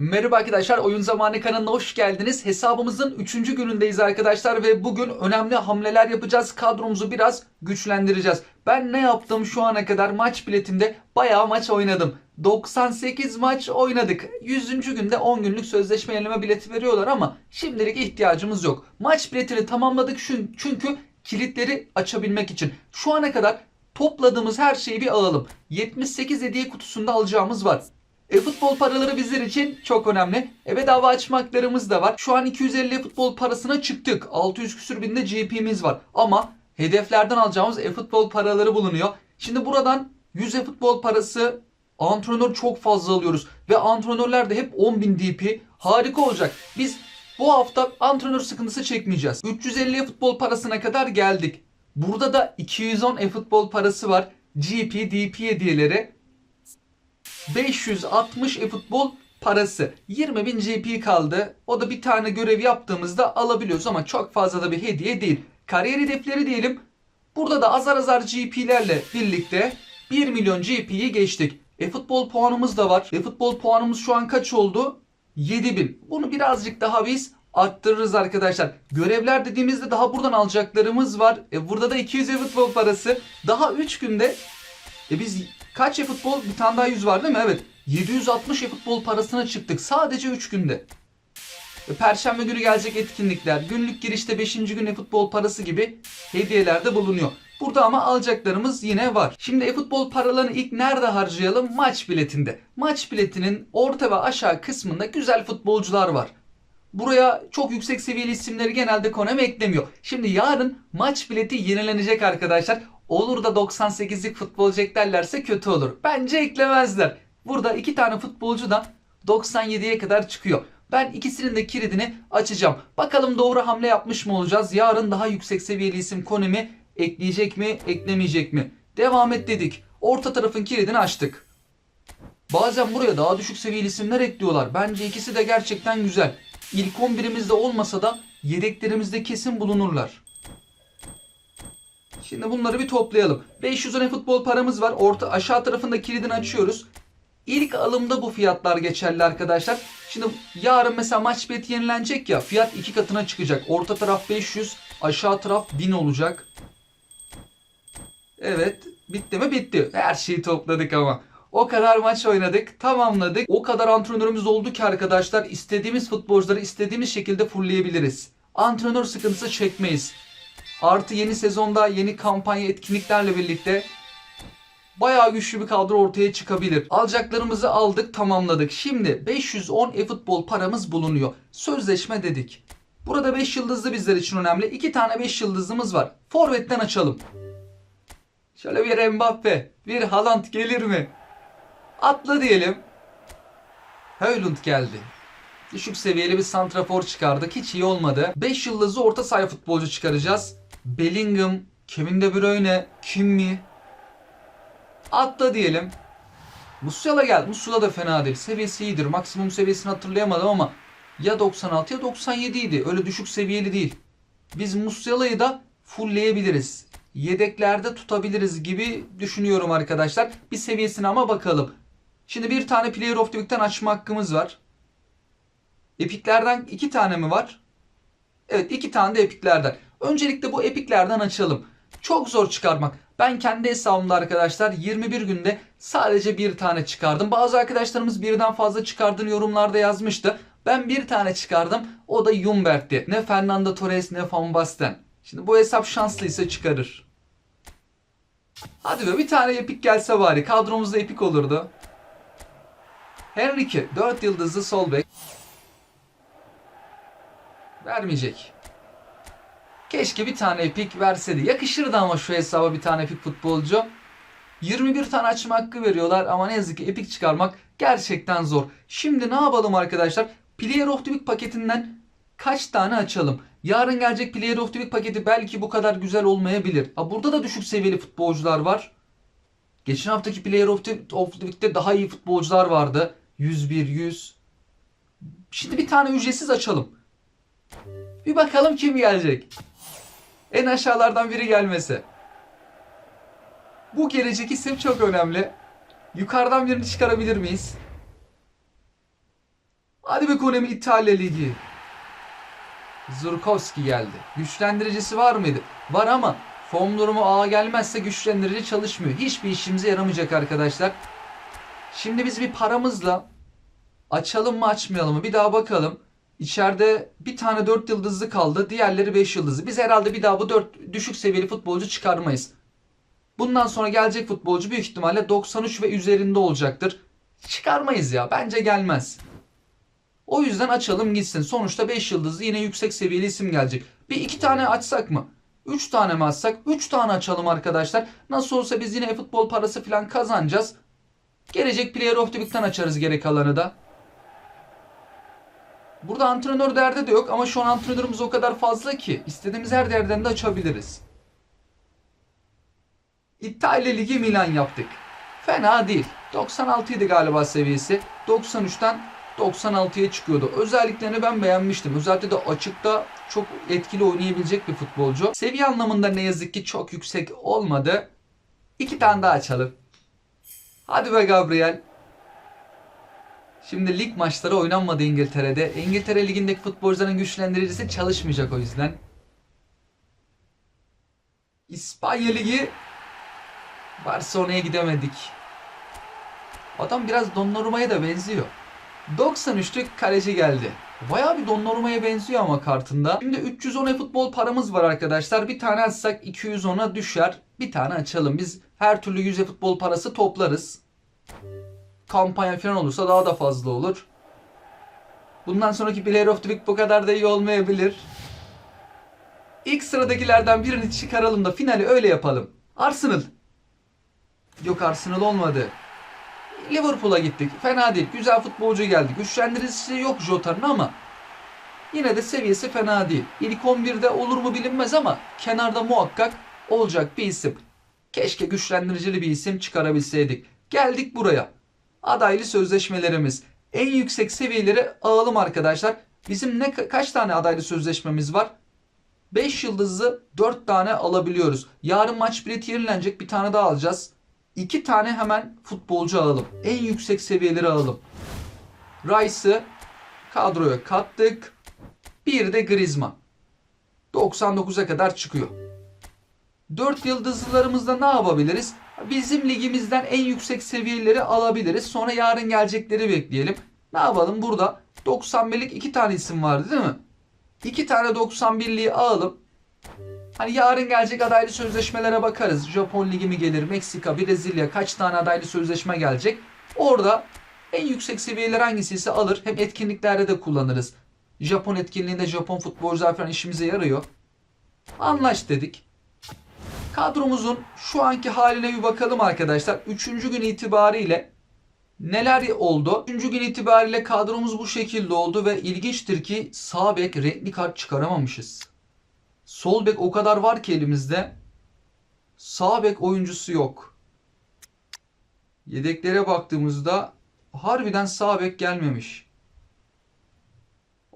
Merhaba arkadaşlar, Oyun Zamanı kanalına hoş geldiniz. Hesabımızın 3. günündeyiz arkadaşlar ve bugün önemli hamleler yapacağız. Kadromuzu biraz güçlendireceğiz. Ben ne yaptım şu ana kadar maç biletinde bayağı maç oynadım. 98 maç oynadık. 100. günde 10 günlük sözleşme yenileme bileti veriyorlar ama şimdilik ihtiyacımız yok. Maç biletini tamamladık çünkü kilitleri açabilmek için. Şu ana kadar topladığımız her şeyi bir alalım. 78 hediye kutusunda alacağımız var. E futbol paraları bizler için çok önemli. E bedava açma haklarımız da var. Şu an 250 futbol parasına çıktık. 600 küsür binde GP'miz var. Ama hedeflerden alacağımız e-futbol paraları bulunuyor. Şimdi buradan 100 e-futbol parası antrenör çok fazla alıyoruz. Ve antrenörler de hep 10.000 DP. Harika olacak. Biz bu hafta antrenör sıkıntısı çekmeyeceğiz. 350 e-futbol parasına kadar geldik. Burada da 210 e-futbol parası var. GP, DP hediyeleri 560 e-futbol parası. 20.000 GP kaldı. O da bir tane görev yaptığımızda alabiliyoruz ama çok fazla da bir hediye değil. Kariyer hedefleri diyelim. Burada da azar azar GP'lerle birlikte 1 milyon GP'yi geçtik. E-futbol puanımız da var. E-futbol puanımız şu an kaç oldu? 7000. Bunu birazcık daha biz arttırırız arkadaşlar. Görevler dediğimizde daha buradan alacaklarımız var. E burada da 200 e-futbol parası. Daha 3 günde e biz kaç e-futbol? Bir tane daha 100 var değil mi? Evet. 760 e-futbol parasına çıktık. Sadece 3 günde. Perşembe günü gelecek etkinlikler, günlük girişte 5. gün e-futbol parası gibi hediyeler de bulunuyor. Burada ama alacaklarımız yine var. Şimdi e-futbol paralarını ilk nerede harcayalım? Maç biletinde. Maç biletinin orta ve aşağı kısmında güzel futbolcular var. Buraya çok yüksek seviyeli isimleri genelde Konami eklemiyor. Şimdi yarın maç bileti yenilenecek arkadaşlar. Olur da 98'lik futbolcu eklerlerse kötü olur. Bence eklemezler. Burada iki tane futbolcu da 97'ye kadar çıkıyor. Ben ikisinin de kilidini açacağım. Bakalım doğru hamle yapmış mı olacağız? Yarın daha yüksek seviyeli isim Konami ekleyecek mi, eklemeyecek mi? Devam et dedik. Orta tarafın kilidini açtık. Bazen buraya daha düşük seviyeli isimler ekliyorlar. Bence ikisi de gerçekten güzel. İlk 11'imizde olmasa da yedeklerimizde kesin bulunurlar. Şimdi bunları bir toplayalım. 500 tane futbol paramız var. Orta aşağı tarafında kilidini açıyoruz. İlk alımda bu fiyatlar geçerli arkadaşlar. Şimdi yarın mesela maç bileti yenilenecek ya fiyat iki katına çıkacak. Orta taraf 500, aşağı taraf 1000 olacak. Evet, bitti mi? Bitti. Her şeyi topladık ama. O kadar maç oynadık, tamamladık. O kadar antrenörümüz oldu ki arkadaşlar istediğimiz futbolcuları istediğimiz şekilde fullleyebiliriz. Antrenör sıkıntısı çekmeyiz. Artı yeni sezonda yeni kampanya etkinliklerle birlikte bayağı güçlü bir kadro ortaya çıkabilir. Alacaklarımızı aldık, tamamladık. Şimdi 510 e-futbol paramız bulunuyor. Sözleşme dedik. Burada 5 yıldızlı bizler için önemli. 2 tane 5 yıldızımız var. Forvet'ten açalım. Şöyle bir Mbappe, bir Haaland gelir mi? Atla diyelim. Höylund geldi. Düşük seviyeli bir santrafor çıkardık. Hiç iyi olmadı. 5 yıldızlı orta saha futbolcu çıkaracağız. Bellingham, Kevin De Bruyne, Kimmi. Atla diyelim. Musiala gel. Musiala da fena değil. Seviyesi iyidir. Maksimum seviyesini hatırlayamadım ama ya 96 ya 97 idi. Öyle düşük seviyeli değil. Biz Musiala'yı da fullleyebiliriz. Yedeklerde tutabiliriz gibi düşünüyorum arkadaşlar. Bir seviyesine ama bakalım. Şimdi bir tane Player of the Week'ten açma hakkımız var. Epiklerden iki tane mi var? Evet iki tane de epiklerden. Öncelikle bu epiklerden açalım. Çok zor çıkarmak. Ben kendi hesabımda arkadaşlar 21 günde sadece bir tane çıkardım. Bazı arkadaşlarımız birden fazla çıkardığını yorumlarda yazmıştı. Ben bir tane çıkardım. O da Jumbert'ti. Ne Fernando Torres ne Van Basten. Şimdi bu hesap şanslıysa çıkarır. Hadi be bir tane epik gelse bari. Kadromuzda epik olurdu. Henrique 4 yıldızlı sol bek. Vermeyecek. Keşke bir tane epik verseydi. Yakışırdı ama şu hesaba bir tane epik futbolcu. 21 tane açma hakkı veriyorlar ama ne yazık ki epik çıkarmak gerçekten zor. Şimdi ne yapalım arkadaşlar? Player of the Week paketinden kaç tane açalım? Yarın gelecek Player of the Week paketi belki bu kadar güzel olmayabilir. Ha, burada da düşük seviyeli futbolcular var. Geçen haftaki Player of the, of the Week'te daha iyi futbolcular vardı. 101, 100. Şimdi bir tane ücretsiz açalım. Bir bakalım kim gelecek. En aşağılardan biri gelmesi. Bu gelecek isim çok önemli. Yukarıdan birini çıkarabilir miyiz? Hadi be Konemi İtalya Ligi. Zurkowski geldi. Güçlendiricisi var mıydı? Var ama form durumu A gelmezse güçlendirici çalışmıyor. Hiçbir işimize yaramayacak arkadaşlar. Şimdi biz bir paramızla açalım mı açmayalım mı bir daha bakalım. İçeride bir tane 4 yıldızlı kaldı. Diğerleri 5 yıldızlı. Biz herhalde bir daha bu 4 düşük seviyeli futbolcu çıkarmayız. Bundan sonra gelecek futbolcu büyük ihtimalle 93 ve üzerinde olacaktır. Çıkarmayız ya. Bence gelmez. O yüzden açalım gitsin. Sonuçta 5 yıldızlı yine yüksek seviyeli isim gelecek. Bir iki tane açsak mı? 3 tane mi açsak? 3 tane açalım arkadaşlar. Nasıl olsa biz yine futbol parası falan kazanacağız. Gelecek Player of the Week'ten açarız geri kalanı da. Burada antrenör derdi de yok ama şu an antrenörümüz o kadar fazla ki istediğimiz her yerden de açabiliriz. İtalya Ligi Milan yaptık. Fena değil. 96 idi galiba seviyesi. 93'ten 96'ya çıkıyordu. Özelliklerini ben beğenmiştim. Özellikle de açıkta çok etkili oynayabilecek bir futbolcu. Seviye anlamında ne yazık ki çok yüksek olmadı. İki tane daha açalım. Hadi be Gabriel. Şimdi lig maçları oynanmadı İngiltere'de. İngiltere ligindeki futbolcuların güçlendiricisi çalışmayacak o yüzden. İspanya Ligi Barcelona'ya gidemedik. Adam biraz Donnarumma'ya da benziyor. 93'lük kaleci geldi. Bayağı bir Donnarumma'ya benziyor ama kartında. Şimdi 310 e-futbol paramız var arkadaşlar. Bir tane açsak 210'a düşer. Bir tane açalım. Biz her türlü 100 e-futbol parası toplarız. Kampanya falan olursa daha da fazla olur. Bundan sonraki Player of the Week bu kadar da iyi olmayabilir. İlk sıradakilerden birini çıkaralım da finali öyle yapalım. Arsenal. Yok Arsenal olmadı. Liverpool'a gittik. Fena değil. Güzel futbolcu geldi. Güçlendiricisi yok Jota'nın ama yine de seviyesi fena değil. İlk 11'de olur mu bilinmez ama kenarda muhakkak olacak bir isim. Keşke güçlendiricili bir isim çıkarabilseydik. Geldik buraya. Adaylı sözleşmelerimiz. En yüksek seviyeleri alalım arkadaşlar. Bizim ne kaç tane adaylı sözleşmemiz var? 5 yıldızlı 4 tane alabiliyoruz. Yarın maç bileti yenilenecek bir tane daha alacağız. 2 tane hemen futbolcu alalım. En yüksek seviyeleri alalım. Rice'ı kadroya kattık. Bir de Griezmann. 99'a kadar çıkıyor. 4 yıldızlılarımızda ne yapabiliriz? Bizim ligimizden en yüksek seviyeleri alabiliriz. Sonra yarın gelecekleri bekleyelim. Ne yapalım burada? 91'lik 2 tane isim vardı değil mi? 2 tane 91'liği alalım. Hani yarın gelecek adaylı sözleşmelere bakarız. Japon ligi mi gelir? Meksika, Brezilya kaç tane adaylı sözleşme gelecek? Orada en yüksek seviyeler hangisiyse alır. Hem etkinliklerde de kullanırız. Japon etkinliğinde Japon futbolcular falan işimize yarıyor. Anlaş dedik. Kadromuzun şu anki haline bir bakalım arkadaşlar. Üçüncü gün itibariyle neler oldu? Üçüncü gün itibariyle kadromuz bu şekilde oldu ve ilginçtir ki sağ bek renkli kart çıkaramamışız. Sol bek o kadar var ki elimizde. Sağ bek oyuncusu yok. Yedeklere baktığımızda harbiden sağ bek gelmemiş.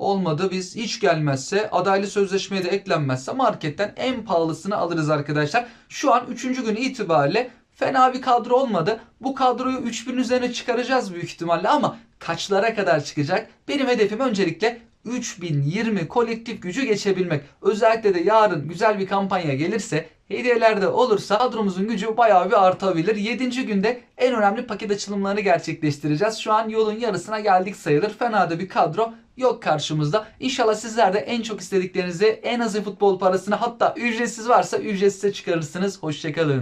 Olmadı biz hiç gelmezse adaylı sözleşmeye de eklenmezse marketten en pahalısını alırız arkadaşlar. Şu an 3. gün itibariyle fena bir kadro olmadı. Bu kadroyu 3000 üzerine çıkaracağız büyük ihtimalle ama kaçlara kadar çıkacak? Benim hedefim öncelikle 3020 kolektif gücü geçebilmek. Özellikle de yarın güzel bir kampanya gelirse hediyeler de olursa kadromuzun gücü bayağı bir artabilir. 7. günde en önemli paket açılımlarını gerçekleştireceğiz. Şu an yolun yarısına geldik sayılır. Fena da bir kadro yok karşımızda. İnşallah sizler de en çok istediklerinizi en az futbol parasını hatta ücretsiz varsa ücretsiz çıkarırsınız. Hoşçakalın.